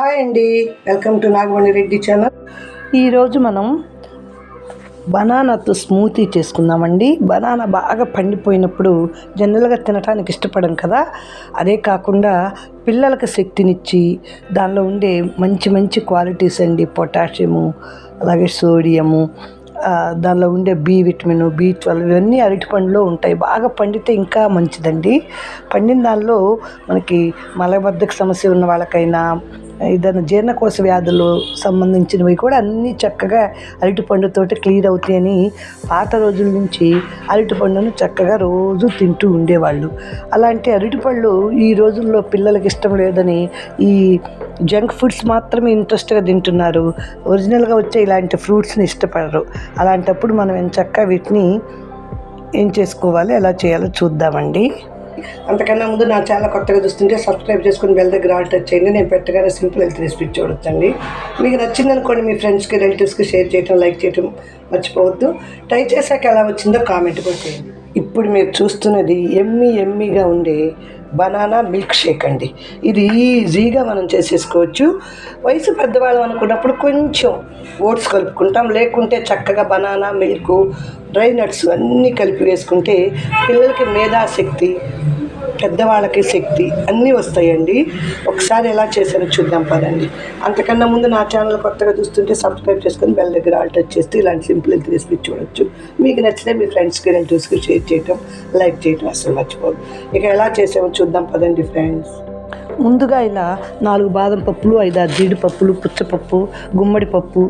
Hi అండి. Welcome to Nagamani Reddy channel. ఈరోజు మనం బనానాతో స్మూతీ చేసుకుందామండి. బనానా బాగా పండిపోయినప్పుడు జనరల్గా తినడానికి ఇష్టపడం కదా. అదే కాకుండా పిల్లలకు శక్తినిచ్చి దానిలో ఉండే మంచి మంచి క్వాలిటీస్ అండి. పొటాషియము అలాగే సోడియము దానిలో ఉండే బి విటమిన్ బి ట్వెల్వ్ ఇవన్నీ అరటిపండులో ఉంటాయి. బాగా పండితే ఇంకా మంచిదండి. పండిన దానిలో మనకి మలబద్ధక సమస్య ఉన్న వాళ్ళకైనా ఏదైనా జీర్ణకోశ వ్యాధులు సంబంధించినవి కూడా అన్నీ చక్కగా అరటిపండుతోటి క్లియర్ అవుతాయని పాత రోజుల నుంచి అరటిపండును చక్కగా రోజు తింటూ ఉండేవాళ్ళు. అలాంటి అరటిపళ్ళు ఈ రోజుల్లో పిల్లలకి ఇష్టం లేదని ఈ జంక్ ఫుడ్స్ మాత్రమే ఇంట్రెస్ట్గా తింటున్నారు. ఒరిజినల్గా వచ్చే ఇలాంటి ఫ్రూట్స్ని ఇష్టపడరు. అలాంటప్పుడు మనం చక్కగా వీటిని ఏం చేసుకోవాలి ఎలా చేయాలో చూద్దామండి. అంతకన్నా ముందు నా ఛానల్ కొత్తగా చూస్తుంటే సబ్స్క్రైబ్ చేసుకుని బెల్ దగ్గర ఆల్ టచ్ చేయండి. నేను పెట్టగానే సింపుల్ హెల్త్ రెసిపీ చూడొచ్చండి. మీకు నచ్చిందనుకోండి మీ ఫ్రెండ్స్కి రిలేటివ్స్కి షేర్ చేయటం లైక్ చేయటం మర్చిపోవద్దు. ట్రై చేశాక ఎలా వచ్చిందో కామెంట్ కూడా చేయండి. ఇప్పుడు మీరు చూస్తున్నది ఎమ్మి ఎమ్మిగా ఉండే బనానా మిల్క్ షేక్ అండి. ఇది ఈజీగా మనం చేసేసుకోవచ్చు. వయసు పెద్దవాళ్ళం అనుకున్నప్పుడు కొంచెం ఓట్స్ కలుపుకుంటాం. లేకుంటే చక్కగా బనానా మిల్క్ డ్రై నట్స్ అన్నీ కలిపి వేసుకుంటే పిల్లలకి మేధాశక్తి పెద్దవాళ్ళకి శక్తి అన్నీ వస్తాయండి. ఒకసారి ఎలా చేశారో చూద్దాం పదండి. అంతకన్నా ముందు నా ఛానల్ కొత్తగా చూస్తుంటే సబ్స్క్రైబ్ చేసుకొని బెల్ దగ్గర ఆల్ టచ్ చేస్తే ఇలాంటి సింపుల్ హెల్త్ రెసిపీ చూడొచ్చు. మీకు నచ్చితే మీ ఫ్రెండ్స్కి రిలేటివ్స్కి షేర్ చేయటం లైక్ చేయటం అసలు మర్చిపోదు ఇక ఎలా చేసామో చూద్దాం పదండి ఫ్రెండ్స్. ముందుగా ఇలా నాలుగు బాదం పప్పులు ఐదారు జీడిపప్పులు పుచ్చపప్పు గుమ్మడి పప్పు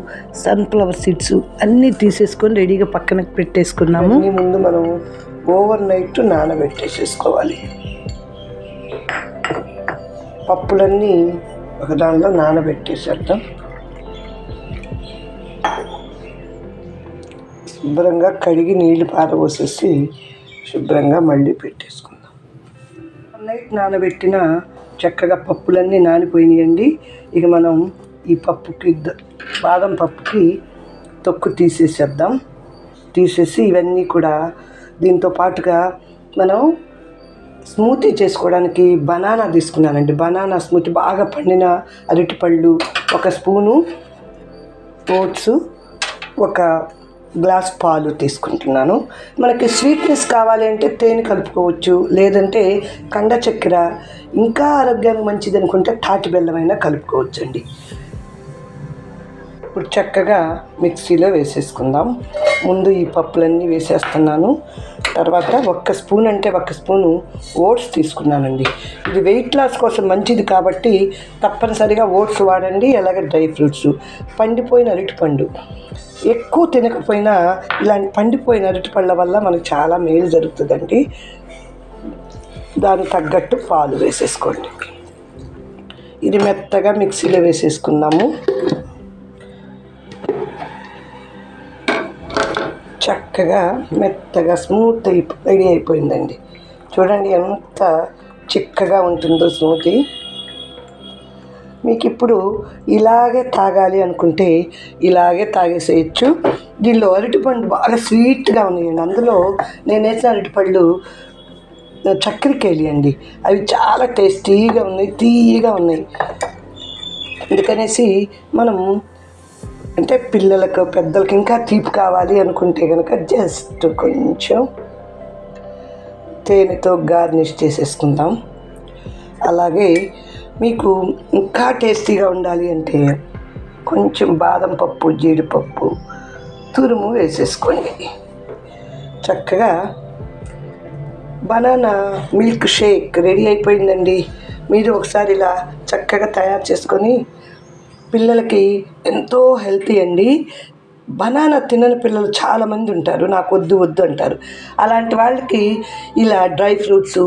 సన్ఫ్లవర్ సీడ్స్ అన్నీ తీసేసుకొని రెడీగా పక్కన పెట్టేసుకున్నాము. ఈ ముందు మనం ఓవర్ నైట్ నానబెట్టేసేసుకోవాలి. పప్పులన్నీ ఒక దానిలో నానబెట్టేసేద్దాం. శుభ్రంగా కడిగి నీళ్ళు పారబోసేసి శుభ్రంగా మళ్ళీ పెట్టేసుకుందాం. నైట్ నానబెట్టిన చక్కగా పప్పులన్నీ నానిపోయినాయండి. ఇక మనం ఈ పప్పుకి బాదం పప్పుకి తొక్కు తీసేసేద్దాం. తీసేసి ఇవన్నీ కూడా దీంతో పాటుగా మనం స్మూతీ చేసుకోవడానికి బనానా తీసుకున్నానండి. బనానా స్మూతీ బాగా పండిన అరటిపళ్ళు ఒక స్పూను ఓట్స్ ఒక గ్లాస్ పాలు తీసుకుంటున్నాను. మనకి స్వీట్నెస్ కావాలి అంటే తేనె కలుపుకోవచ్చు లేదంటే కండ చక్కెర ఇంకా ఆరోగ్యానికి మంచిది అనుకుంటే తాటి బెల్లమైనా కలుపుకోవచ్చండి. ఇప్పుడు చక్కగా మిక్సీలో వేసేసుకుందాం. ముందు ఈ పప్పులన్నీ వేసేస్తున్నాను. తర్వాత ఒక్క స్పూన్ అంటే ఒక్క స్పూను ఓట్స్ తీసుకున్నానండి. ఇది వెయిట్ లాస్ కోసం మంచిది కాబట్టి తప్పనిసరిగా ఓట్స్ వాడండి అలాగే డ్రై ఫ్రూట్స్. పండిపోయిన అరటిపండు. ఎక్కువ తినకపోయినా ఇలాంటి పండిపోయిన అరటిపళ్ళ వల్ల మనకు చాలా మేలు జరుగుతుందండి. దానికి తగ్గట్టు పాలు వేసేసుకోండి. ఇది మెత్తగా మిక్సీలో వేసేసుకుందాము. చక్కగా మెత్తగా స్మూత్ రెడీ అయిపోయిందండి. చూడండి ఎంత చిక్కగా ఉంటుందో స్మూతీ. మీకు ఇప్పుడు ఇలాగే తాగాలి అనుకుంటే ఇలాగే తాగేసేయచ్చు. దీనిలో అరటిపండు బాగా స్వీట్గా ఉన్నాయండి. అందులో నేను వేసిన అరటిపళ్ళు చక్కెరకేళి అండి. అవి చాలా టేస్టీగా ఉన్నాయి తీయగా ఉన్నాయి. అందుకనేసి మనం అంటే పిల్లలకు పెద్దలకు ఇంకా తీపి కావాలి అనుకుంటే కనుక జస్ట్ కొంచెం తేనెతో గార్నిష్ చేసేసుకుందాం. అలాగే మీకు ఇంకా టేస్టీగా ఉండాలి అంటే కొంచెం బాదం పప్పు జీడిపప్పు తురుము వేసేసుకోండి. చక్కగా బనానా మిల్క్ షేక్ రెడీ అయిపోయిందండి. మీరు ఒకసారి ఇలా చక్కగా తయారు చేసుకొని పిల్లలకి ఎంతో హెల్తీ అండి. బనానా తినని పిల్లలు చాలామంది ఉంటారు. నాకు వద్దు వద్దు అంటారు. అలాంటి వాళ్ళకి ఇలా డ్రై ఫ్రూట్స్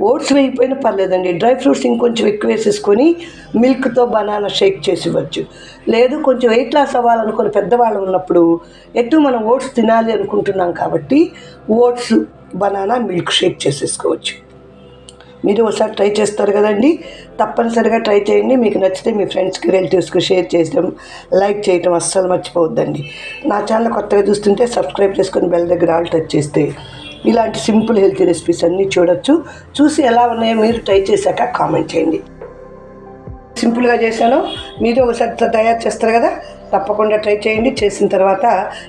ఓట్స్ వేయకపోయినా పర్లేదండి. డ్రై ఫ్రూట్స్ ఇంకొంచెం ఎక్కువ వేసేసుకొని మిల్క్తో బనానా షేక్ చేసి ఇవ్వచ్చు. లేదు కొంచెం వెయిట్ లాస్ అవ్వాలనుకుని పెద్దవాళ్ళు ఉన్నప్పుడు ఎటు మనం ఓట్స్ తినాలి అనుకుంటున్నాం కాబట్టి ఓట్స్ బనానా మిల్క్ షేక్ చేసేసుకోవచ్చు. మీరు ఒకసారి ట్రై చేస్తారు కదండి. తప్పనిసరిగా ట్రై చేయండి. మీకు నచ్చితే మీ ఫ్రెండ్స్కి రిలేటివ్స్కి షేర్ చేయడం లైక్ చేయడం అస్సలు మర్చిపోవద్దండి. నా ఛానల్ కొత్తగా చూస్తుంటే సబ్స్క్రైబ్ చేసుకొని బెల్ దగ్గర ఆల్ టచ్ చేస్తే ఇలాంటి సింపుల్ హెల్తీ రెసిపీస్ అన్నీ చూడొచ్చు. చూసి ఎలా ఉన్నాయో మీరు ట్రై చేశాక కామెంట్ చేయండి. సింపుల్గా చేశాను. మీరు ఒకసారి తయారు చేస్తారు కదా. తప్పకుండా ట్రై చేయండి. చేసిన తర్వాత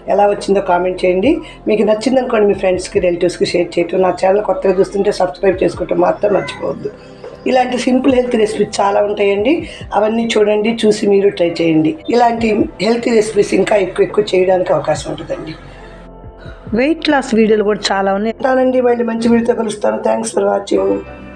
ఎలా వచ్చిందో కామెంట్ చేయండి. మీకు నచ్చింది అనుకోండి మీ ఫ్రెండ్స్కి రిలేటివ్స్కి షేర్ చేయటం నా ఛానల్ కొత్తగా చూస్తుంటే సబ్స్క్రైబ్ చేసుకోవటం మాత్రం మర్చిపోవద్దు. ఇలాంటి సింపుల్ హెల్త్ రెసిపీస్ చాలా ఉంటాయండి. అవన్నీ చూడండి చూసి మీరు ట్రై చేయండి. ఇలాంటి హెల్తీ రెసిపీస్ ఇంకా ఎక్కువ ఎక్కువ చేయడానికి అవకాశం ఉంటుందండి. వెయిట్ లాస్ వీడియోలు కూడా చాలా ఉన్నాయి. మళ్ళీ మంచి వీడియోతో కలుస్తాను. Thanks for watching.